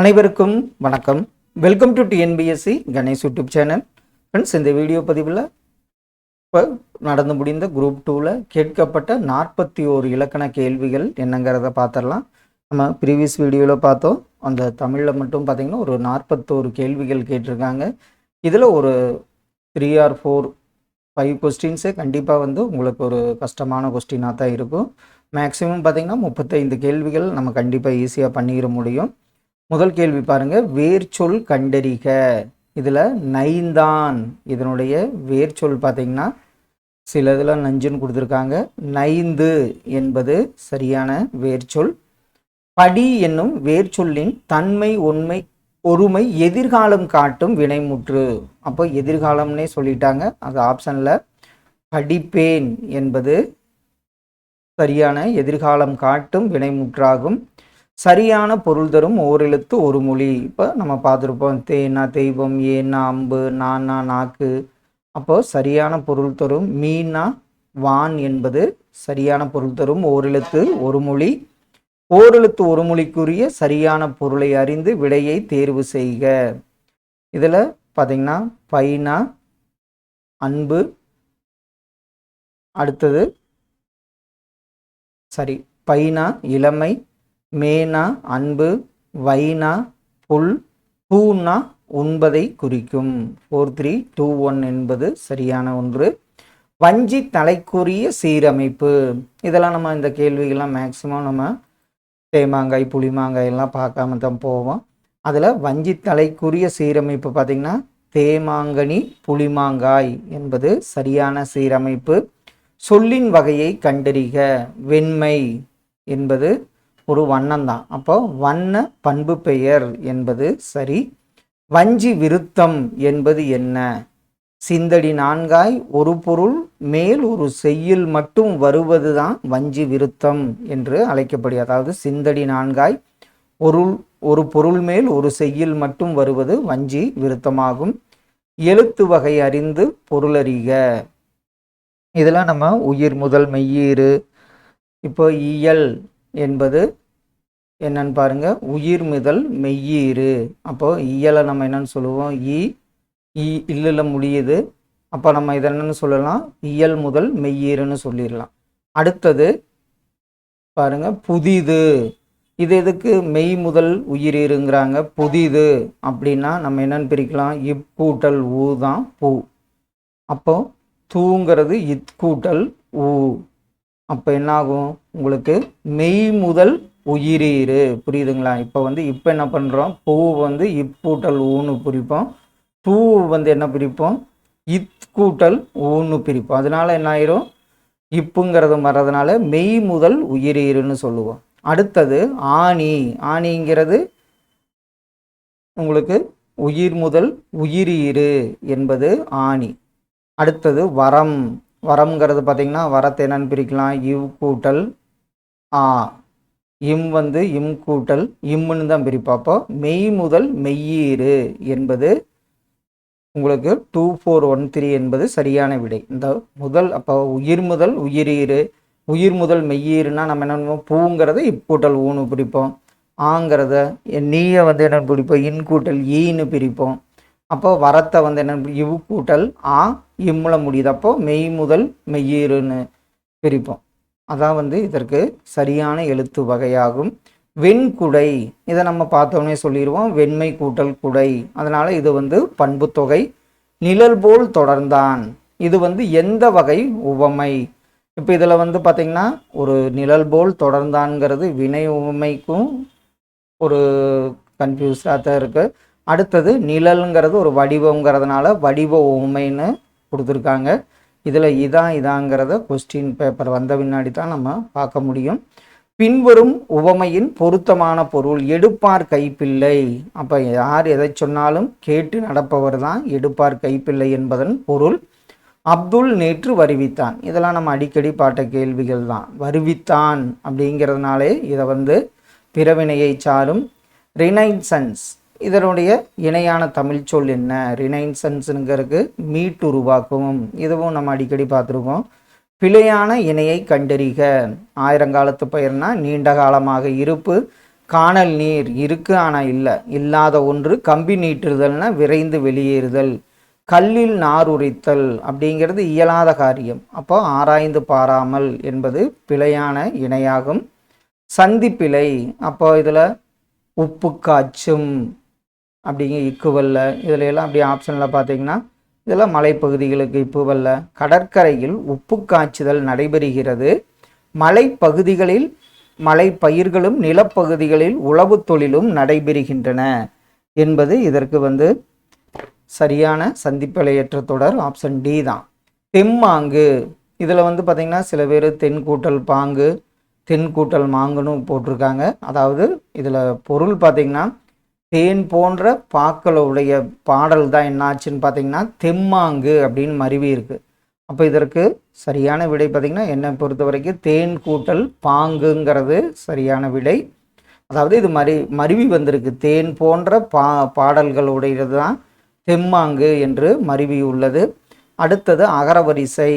அனைவருக்கும் வணக்கம். Welcome to TNPSC Ganesh YouTube channel friends இந்த வீடியோ பதிவில் இப்போ நடந்து முடிந்த குரூப் டூவில் கேட்கப்பட்ட நாற்பத்தி ஓரு இலக்கண கேள்விகள் என்னங்கிறத பார்த்துடலாம். நம்ம ப்ரீவியஸ் வீடியோவில் பார்த்தோம். அந்த தமிழில் மட்டும் பார்த்திங்கன்னா ஒரு நாற்பத்தோரு கேள்விகள் கேட்டிருக்காங்க. இதில் ஒரு த்ரீ ஆர் ஃபோர் ஃபைவ் கொஸ்டின்ஸே கண்டிப்பாக வந்து உங்களுக்கு ஒரு கஷ்டமான கொஸ்டினாக தான் இருக்கும். மேக்ஸிமம் பார்த்திங்கன்னா முப்பத்தைந்து கேள்விகள் நம்ம கண்டிப்பாக ஈஸியாக பண்ணிட முடியும். முதல் கேள்வி பாருங்க. வேர்ச்சொல் கண்டறிக. இதில் நைந்தான். இதனுடைய வேர்ச்சொல் பார்த்தீங்கன்னா சில இதில் நஞ்சுன்னு கொடுத்துருக்காங்க. நைந்து என்பது சரியான வேர்ச்சொல். படி என்னும் வேர்ச்சொல்லின் தன்மை உண்மை ஒருமை எதிர்காலம் காட்டும் வினைமுற்று. அப்போ எதிர்காலம்னே சொல்லிட்டாங்க. அது ஆப்ஷனில் படிப்பேன் என்பது சரியான எதிர்காலம் காட்டும் வினைமுற்றாகும். சரியான பொருள் தரும் ஓரெழுத்து ஒரு மொழி. இப்போ நம்ம பார்த்துருப்போம் தேனா தெய்வம் ஏன்னா அம்பு நானா நாக்கு. அப்போது சரியான பொருள் தரும் மீனா வான் என்பது சரியான பொருள் தரும் ஓரெழுத்து ஒரு மொழி. ஓரெழுத்து ஒரு மொழிக்குரிய சரியான பொருளை அறிந்து விடையை தேர்வு செய்க. இதில் பார்த்தீங்கன்னா பைனா அன்பு. அடுத்தது சரி பைனா இளமை. மேனா அன்பு வைனா புல் பூனா உண்பதை குறிக்கும். ஃபோர் த்ரீ டூ ஒன் என்பது சரியான ஒன்று. வஞ்சி தலைக்குரிய சீரமைப்பு. இதெல்லாம் நம்ம இந்த கேள்விகள்லாம் மேக்சிமம் நம்ம தேமாங்காய் புளிமாங்காய் எல்லாம் பார்க்காம தான் போவோம். அதில் வஞ்சி தலைக்குரிய சீரமைப்பு பார்த்திங்கன்னா தேமாங்கனி புளிமாங்காய் என்பது சரியான சீரமைப்பு. சொல்லின் வகையை கண்டறிக. வெண்மை என்பது ஒரு வண்ணம் தான் அப்போ வண்ண பண்பு பெயர் என்பது சரி. வஞ்சி விருத்தம் என்பது என்ன? சிந்தடி நான்காய் ஒரு பொருள் மேல் ஒரு செய்யில் மட்டும் வருவது தான் வஞ்சி விருத்தம் என்று அழைக்கப்படி அதாவது சிந்தடி நான்காய் ஒரு ஒரு பொருள் மேல் ஒரு செய்யில் மட்டும் வருவது வஞ்சி விருத்தமாகும். எழுத்து வகை அறிந்து பொருளறிக இதெல்லாம் நம்ம உயிர் முதல் மெய்யீறு. இப்போ இயல் என்பது என்னன்னு பாருங்க. உயிர் முதல் மெய்யீறு. அப்போ இயலை நம்ம என்னன்னு சொல்லுவோம்? ஈ ஈ இல்லில் முடியுது. அப்போ நம்ம இதை என்னன்னு சொல்லலாம்? இயல் முதல் மெய்யீறுன்னு சொல்லிடலாம். அடுத்தது பாருங்க புதிது. இது எதுக்கு? மெய் முதல் உயிரீருங்கிறாங்க புதிது அப்படின்னா நம்ம என்னன்னு பிரிக்கலாம்? இக்கூட்டல் ஊ தான் பூ. அப்போ தூங்கிறது இத்கூட்டல் ஊ. அப்போ என்னாகும்? உங்களுக்கு மெய் முதல் உயிரீரு புரியுதுங்களா? இப்போ வந்து இப்போ என்ன பண்ணுறோம் பூ வந்து இப்பூட்டல் ஊன்னு பிரிப்போம். பூ வந்து என்ன பிரிப்போம்? இத் கூட்டல் ஊன்னு பிரிப்போம். அதனால என்ன ஆயிரும்? இப்புங்கிறது வர்றதுனால மெய் முதல் உயிரீருன்னு சொல்லுவோம். அடுத்தது ஆணி. ஆணிங்கிறது உங்களுக்கு உயிர் முதல் உயிரீறு என்பது ஆணி. அடுத்தது வரம். வரம்ங்கிறது பார்த்திங்கன்னா வரத்தை என்னன்னு பிரிக்கலாம். இவ் கூட்டல் ஆ. இம் வந்து இம் கூட்டல் இம்முன்னு தான் பிரிப்போம். மெய் முதல் மெய்யீறு என்பது உங்களுக்கு டூ ஃபோர் ஒன் த்ரீ என்பது சரியான விடை. இந்த முதல் அப்போ உயிர் முதல் உயிரீறு. உயிர் முதல் மெய்யீருனா நம்ம என்ன பண்ணுவோம்? பூங்கிறத இப்பூட்டல் ஊன்னு பிரிப்போம். ஆங்கிறத நீயை வந்து என்ன பிடிப்போம் இன் கூட்டல் ஈன்னு பிரிப்போம். அப்போ வரத்தை வந்து என்ன இவ் கூட்டல் ஆ இம்முல முடியுது. அப்போ மெய் முதல் மெய்யீருன்னு பிரிப்போம். அதான் வந்து இதற்கு சரியான எழுத்து வகையாகும். வெண்குடை இதை நம்ம பார்த்தோன்னே சொல்லிடுவோம் வெண்மை கூட்டல் குடை. அதனால் இது வந்து பண்புத்தொகை நிழல் போல் தொடர்ந்தான். இது வந்து எந்த வகை உவமை? இப்போ இதில் வந்து பார்த்திங்கன்னா ஒரு நிழல் போல் தொடர்ந்தான்ங்கிறது வினை உவமைக்கும் ஒரு கன்ஃபியூஸ்டாக தான் இருக்குது அடுத்தது நிழலுங்கிறது ஒரு வடிவங்கிறதுனால வடிவ உண்மைன்னு கொடுத்துருக்காங்க. இதில் இதான் இதாங்கிறத கொஸ்டின் பேப்பர் வந்த பின்னாடி தான் நம்ம பார்க்க முடியும். பின்வரும் உவமையின் பொருத்தமான பொருள் எடுப்பார் கைப்பிள்ளை. அப்போ யார் எதை சொன்னாலும் கேட்டு நடப்பவர் தான் எடுப்பார் கைப்பிள்ளை என்பதன் பொருள். அப்துல் நேற்று வருவித்தான். இதெல்லாம் நம்ம அடிக்கடி பாட்ட கேள்விகள் தான். வருவித்தான் அப்படிங்கிறதுனாலே இதை வந்து பிறவினையை சாரும் ரினைசன்ஸ் இதனுடைய இணையான தமிழ் சொல் என்ன? ரினைன்சன்ஸுங்கிறது மீட்டு உருவாக்கும் இதுவும் நம்ம அடிக்கடி பார்த்துருக்கோம். பிழையான இணையை கண்டறிக. ஆயிரங்காலத்து பயிர்னா நீண்ட காலமாக இருப்பு. காணல் நீர் இருக்கு ஆனால் இல்லை. இல்லாத ஒன்று கம்பி நீட்டுறுதல்னா விரைந்து வெளியேறுதல். கல்லில் நார் உரித்தல் அப்படிங்கிறது இயலாத காரியம். அப்போ ஆராய்ந்து பாராமல் என்பது பிழையான இணையாகும். சந்திப்பிழை. அப்போ இதில் உப்பு காய்ச்சும் அப்படிங்க இக்குவல்ல இதில் எல்லாம் அப்படி ஆப்ஷனில் பார்த்தீங்கன்னா இதெல்லாம் மலைப்பகுதிகளுக்கு இப்புவல்ல கடற்கரையில் உப்பு காய்ச்சுதல் நடைபெறுகிறது. மலைப்பகுதிகளில் மலை பயிர்களும் நிலப்பகுதிகளில் உழவு தொழிலும் நடைபெறுகின்றன என்பது இதற்கு வந்து சரியான சந்திப்பிழையற்ற தொடர் ஆப்ஷன் டி தான். தெம்மாங்கு இதில் வந்து பார்த்திங்கன்னா சில பேர் தென் கூட்டல் பாங்கு தென் கூட்டல் மாங்குன்னு போட்டிருக்காங்க. அதாவது இதில் பொருள் பார்த்திங்கன்னா தேன் போன்ற பாக்களுடைய பாடல் தான் என்னாச்சுன்னு பார்த்தீங்கன்னா தெம்மாங்கு அப்படின்னு மருவி இருக்கு. அப்போ இதற்கு சரியான விடை பார்த்திங்கன்னா என்னை பொறுத்த வரைக்கும் தேன் கூட்டல் பாங்குங்கிறது சரியான விடை. அதாவது இது மறி மருவி வந்திருக்கு. தேன் போன்ற பா பாடல்களுடையது தான் தெம்மாங்கு என்று மருவி உள்ளது. அடுத்தது அகரவரிசை.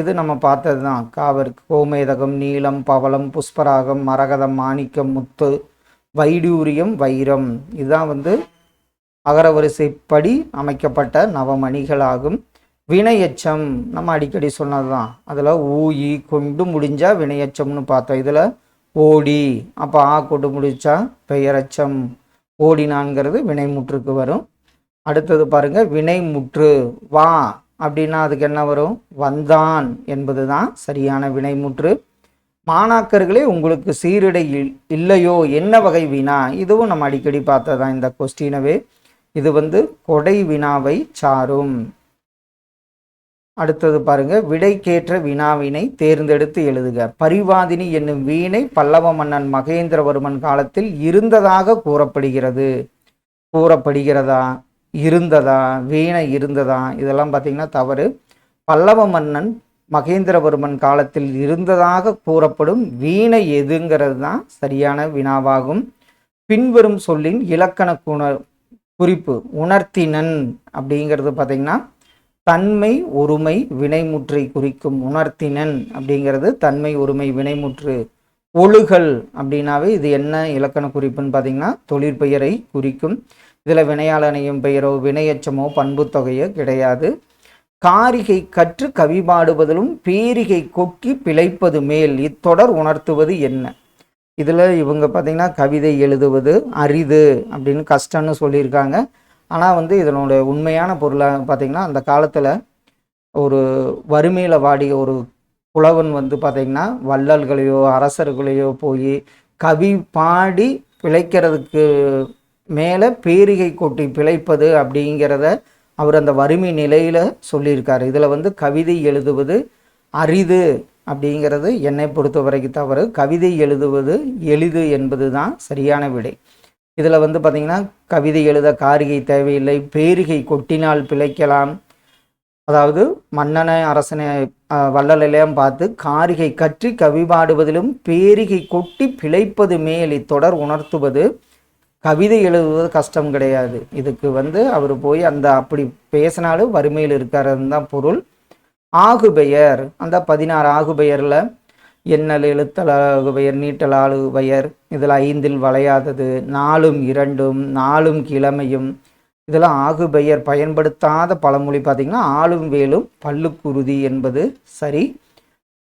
இது நம்ம பார்த்தது தான் காவர் கோமேதகம் நீலம் பவளம் புஷ்பராகம் மரகதம் மாணிக்கம் முத்து வைடூரியம் வைரம். இதுதான் வந்து அகரவரிசைப்படி அமைக்கப்பட்ட நவமணிகளாகும். வினையச்சம் நம்ம அடிக்கடி சொன்னது தான் அதில் ஊயி கொண்டு முடிஞ்சால் வினையச்சம்னு பார்த்தோம். இதில் ஓடி அப்போ ஆ கொண்டு முடிச்சா பெயரச்சம். ஓடினான்ங்கிறது வினைமுற்றுக்கு வரும். அடுத்தது பாருங்கள் வினைமுற்று வா அப்படின்னா அதுக்கு என்ன வரும்? வந்தான் என்பது தான் சரியான வினைமுற்று. மாணாக்கர்களே உங்களுக்கு சீருடை இல்- இல்லையோ? என்ன வகை வினா? இதுவும் நம்ம அடிக்கடி பார்த்ததான் இந்த கொஸ்டினவே இது வந்து கொடை வினாவை சாரும். அடுத்தது பாருங்க விடைக்கேற்ற வினாவினை தேர்ந்தெடுத்து எழுதுக. பரிவாதினி என்னும் வீணை பல்லவ மன்னன் மகேந்திரவர்மன் காலத்தில் இருந்ததாக கூறப்படுகிறது. கூறப்படுகிறதா? இருந்ததா? வீணை இருந்ததா? இதெல்லாம் பார்த்தீங்கன்னா தவறு. பல்லவ மன்னன் மகேந்திரவர்மன் காலத்தில் இருந்ததாக கூறப்படும் வீணை எதுங்கிறது தான் சரியான வினாவாகும். பின்வரும் சொல்லின் இலக்கண குண குறிப்பு உணர்த்தினன் அப்படிங்கிறது பார்த்தீங்கன்னா தன்மை ஒருமை வினைமுற்றை குறிக்கும் உணர்த்தினன் அப்படிங்கிறது தன்மை ஒருமை வினைமுற்று ஒழுகல் அப்படின்னாவே இது என்ன இலக்கண குறிப்புன்னு பார்த்தீங்கன்னா தொழிற்பெயரை குறிக்கும். இதில் வினையாளனையும் பெயரோ வினையச்சமோ பண்புத்தொகையோ கிடையாது. காரிகை கற்று கவி பாடுவதிலும் பேரிகை கொக்கி பிழைப்பது மேல் இத்தொடர் உணர்த்துவது என்ன? இதில் இவங்க பார்த்திங்கன்னா கவிதை எழுதுவது அரிது அப்படின்னு கஷ்டம்னு சொல்லியிருக்காங்க. ஆனால் வந்து இதனோட உண்மையான பொருளாக பார்த்திங்கன்னா அந்த காலத்தில் ஒரு வறுமையில் வாடிய ஒரு புலவன் வந்து பார்த்திங்கன்னா வள்ளல்களையோ அரசர்களையோ போய் கவி பாடி பிழைக்கிறதுக்கு மேலே பேரிகை கொட்டி பிழைப்பது அப்படிங்கிறத அவர் அந்த வறுமை நிலையில் சொல்லியிருக்காரு. இதில் வந்து கவிதை எழுதுவது அரிது அப்படிங்கிறது என்னை பொறுத்த வரைக்கும் தவறு. கவிதை எழுதுவது எளிது என்பது தான் சரியான விடை. இதில் வந்து பார்த்திங்கன்னா கவிதை எழுத காரிகை தேவையில்லை பேரிகை கொட்டினால் பிழைக்கலாம். அதாவது மன்னனை அரசனை அஹ், பார்த்து காரிகை கற்றி கவி பாடுவதிலும் பேரிகை கொட்டி பிழைப்பது மேல் இத்தொடர் உணர்த்துவது கவிதை எழுதுவது கஷ்டம் கிடையாது. இதுக்கு வந்து அவர் போய் அந்த அப்படி பேசினாலும் வறுமையில் இருக்காருன்னு தான் பொருள். ஆகுபெயர் அந்த பதினாறு ஆகுபெயரில் எண்ணல் எழுத்தலாகுபெயர் நீட்டல் ஆளுபெயர் இதில் ஐந்தில் வளையாதது நாலும் இரண்டும் நாலும் கிழமையும் இதில் ஆகுபெயர் பயன்படுத்தாத பழமொழி பார்த்திங்கன்னா ஆளும் வேலும் பல்லுக்குருதி என்பது சரி.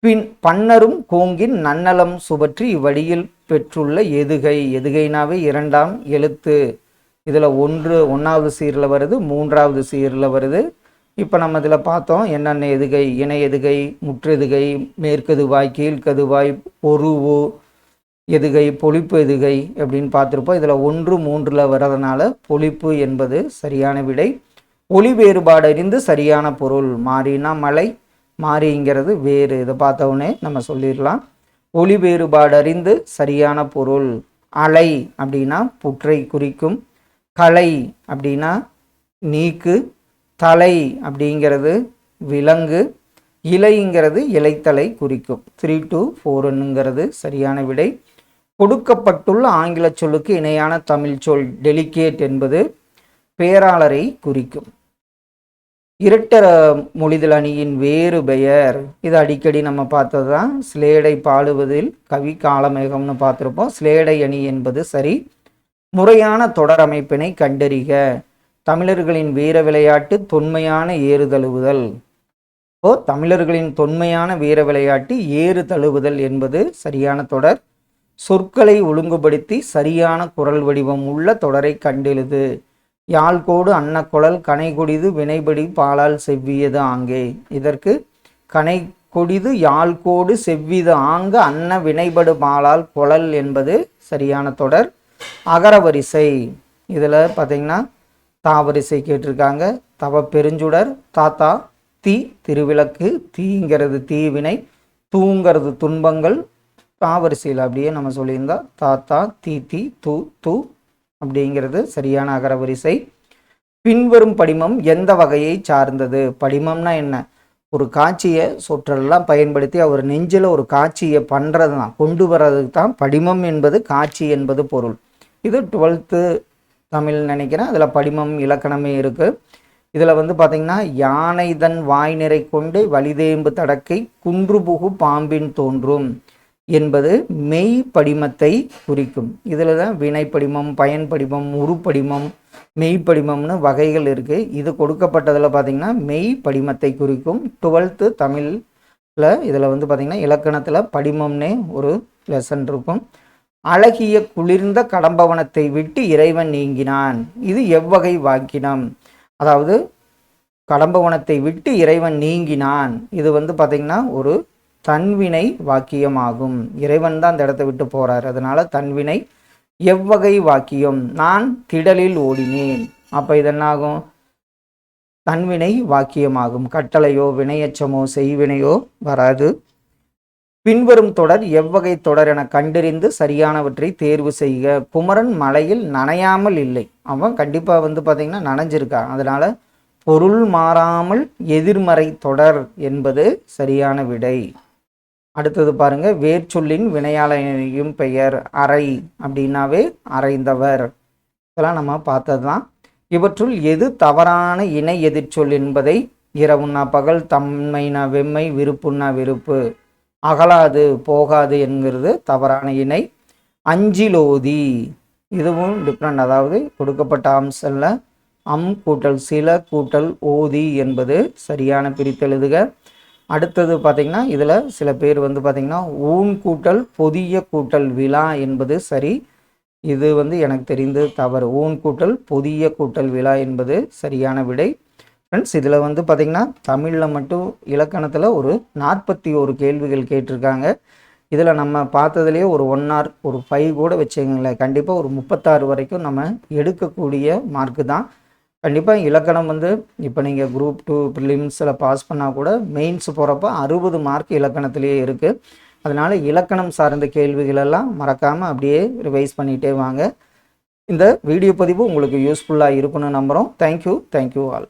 பின் பன்னரும் கோங்கின் நன்னலம் சுபற்றி இவ்வழியில் பெற்றுள்ள எதுகை. எதுகைனாவே இரண்டாம் எழுத்து. இதில் ஒன்று ஒன்றாவது சீரில் வருது மூன்றாவது சீரில் வருது. இப்போ நம்ம இதில் பார்த்தோம் என்னென்ன எதுகை? இணை எதுகை முற்றெதுகை மேற்கதுவாய் கீழ்கதுவாய் பொருவு எதுகை பொழிப்பு எதுகை அப்படின்னு பார்த்துருப்போம். இதில் ஒன்று மூன்றில் வர்றதுனால பொழிப்பு என்பது சரியான விடை. ஒளி வேறுபாடு அறிந்து சரியான பொருள். மாறினா மலை மாறிங்கிறது வேறு. இதை பார்த்தோன்னே நம்ம சொல்லிடலாம். ஒளி வேறுபாடு அறிந்து சரியான பொருள். அலை அப்படின்னா புற்றை குறிக்கும். கலை அப்படின்னா நீக்கு. தலை அப்படிங்கிறது விலங்கு. இலைங்கிறது இலைத்தலை குறிக்கும். த்ரீ டு ஃபோருங்கிறது சரியான விடை. கொடுக்கப்பட்டுள்ள ஆங்கில சொல்லுக்கு இணையான தமிழ் சொல் டெலிகேட் என்பது பேராளரை குறிக்கும். இரட்டர மொழிதல் அணியின் வேறு பெயர். இது அடிக்கடி நம்ம பார்த்தது தான் ஸ்லேடை பாடுவதில் கவி காலமேகம்னு பார்த்துருப்போம். ஸ்லேடை அணி என்பது சரி. முறையான தொடர் அமைப்பினை கண்டறிக. தமிழர்களின் வீர விளையாட்டு தொன்மையான ஏறு தழுவுதல். இப்போ தமிழர்களின் தொன்மையான வீர விளையாட்டு ஏறு தழுவுதல் என்பது சரியான தொடர். சொற்களை ஒழுங்குபடுத்தி சரியான குரல் வடிவம் உள்ள தொடரை கண்டெழுது. யாழ்கோடு அன்னக்குழல் கனைகொடிது வினைபடி பாலால் செவ்வியது ஆங்கே. இதற்கு கனை கொடிது யாழ்கோடு செவ்விது ஆங்க அன்ன வினைபடு பாலால் குழல் என்பது சரியான தொடர். அகரவரிசை இதில் பார்த்தீங்கன்னா தாவரிசை கேட்டிருக்காங்க. தவ பெருஞ்சுடர் தாத்தா தீ திருவிளக்கு தீங்கிறது தீவினை தூங்கிறது துன்பங்கள். தாவரிசையில் அப்படியே நம்ம சொல்லியிருந்தா தாத்தா தீ தீ தூ தூ அப்படிங்கிறது சரியான அகரவரிசை பின்வரும் படிமம் எந்த வகையை சார்ந்தது? படிமம்னா என்ன? ஒரு காட்சியை சொற்றெல்லாம் பயன்படுத்தி அவர் நெஞ்சில் ஒரு காட்சியை பண்ணுறது தான் கொண்டு வர்றதுக்கு தான் படிமம் என்பது காட்சி என்பது பொருள். இது டுவெல்த்து தமிழ் நினைக்கிறேன். அதில் படிமம் இலக்கணமே இருக்குது இதில் வந்து பார்த்திங்கன்னா யானை தன் வாய் நிறை கொண்டு வலிதேம்பு தடக்கை குன்றுபுகு பாம்பின் தோன்றும். என்பது மெய் படிமத்தை குறிக்கும். இதில் தான் வினைப்படிமம் பயன்படிமம் உருப்படிமம் மெய்ப்படிமம்னு வகைகள் இருக்குது இது கொடுக்கப்பட்டதில் பார்த்திங்கன்னா மெய் படிமத்தை குறிக்கும். டுவெல்த்து தமிழில் இதில் வந்து பார்த்திங்கன்னா இலக்கணத்தில் படிமம்னே ஒரு லெசன் இருக்கும். அழகிய குளிர்ந்த கடம்பவனத்தை விட்டு இறைவன் நீங்கினான். இது எவ்வகை வாக்கினம். அதாவது கடம்பவனத்தை விட்டு இறைவன் நீங்கினான். இது வந்து பார்த்திங்கன்னா ஒரு தன்வினை வாக்கியமாகும். இறைவன் தான் அந்த இடத்த விட்டு போறார். அதனால தன்வினை எவ்வகை வாக்கியம். நான் திடலில் ஓடினேன். அப்ப இதென்னாகும்? தன்வினை வாக்கியமாகும். கட்டளையோ வினையச்சமோ செய்வினையோ வராது. பின்வரும் தொடர் எவ்வகை தொடர் என கண்டறிந்து சரியானவற்றை தேர்வு செய்க. குமரன் மலையில் நனையாமல் இல்லை. அவன் கண்டிப்பா வந்து பாத்தீங்கன்னா நனைஞ்சிருக்கான் அதனால பொருள் மாறாமல் எதிர்மறை தொடர் என்பது சரியான விடை. அடுத்தது பாருங்க வேர்ச்சொல்லின் வினையாளையும் பெயர் அறை அப்படின்னாவே அறைந்தவர். இதெல்லாம் நம்ம பார்த்தது தான் இவற்றுள் எது தவறான இணை எதிர்ச்சொல் என்பதை இரவுன்னா பகல் தம்மைனா வெம்மை விருப்புன்னா விருப்பு அகலாது போகாது என்கிறது தவறான இணை. அஞ்சிலோதி இதுவும் டிஃப்ரெண்ட் அதாவது கொடுக்கப்பட்ட அம்சல்ல அம் கூட்டல் சில கூட்டல் ஓதி என்பது சரியான பிரித்தெழுதுக. அடுத்தது பார்த்திங்கன்னா இதில் சில பேர் வந்து பார்த்திங்கன்னா ஊன் கூட்டல் பொதிய கூட்டல் விழா என்பது சரி இது வந்து எனக்கு தெரிந்து தவறு. ஊன் கூட்டல் பொதிய கூட்டல் விழா என்பது சரியான விடை. ஃப்ரெண்ட்ஸ் இதில் வந்து பார்த்திங்கன்னா தமிழில் மட்டும் இலக்கணத்தில் ஒரு நாற்பத்தி ஒரு கேள்விகள் கேட்டிருக்காங்க. இதில் நம்ம பார்த்ததுலேயே ஒரு ஒன் ஆர் ஒரு ஃபைவ் கூட வச்சுக்கங்களேன். கண்டிப்பாக ஒரு முப்பத்தாறு வரைக்கும் நம்ம எடுக்கக்கூடிய மார்க்கு தான். கண்டிப்பாக இலக்கணம் வந்து இப்போ நீங்கள் குரூப் டூ ப்ரிலிம்ஸில் பாஸ் பண்ணால் கூட மெயின்ஸ் போகிறப்ப அறுபது மார்க் இலக்கணத்திலேயே இருக்குது அதனால் இலக்கணம் சார்ந்த கேள்விகளெல்லாம் மறக்காமல் அப்படியே ரிவைஸ் பண்ணிகிட்டே வாங்க. இந்த வீடியோ பதிவு உங்களுக்கு யூஸ்ஃபுல்லாக இருக்குன்னு நம்புகிறோம் தேங்க்யூ தேங்க்யூ ஆல்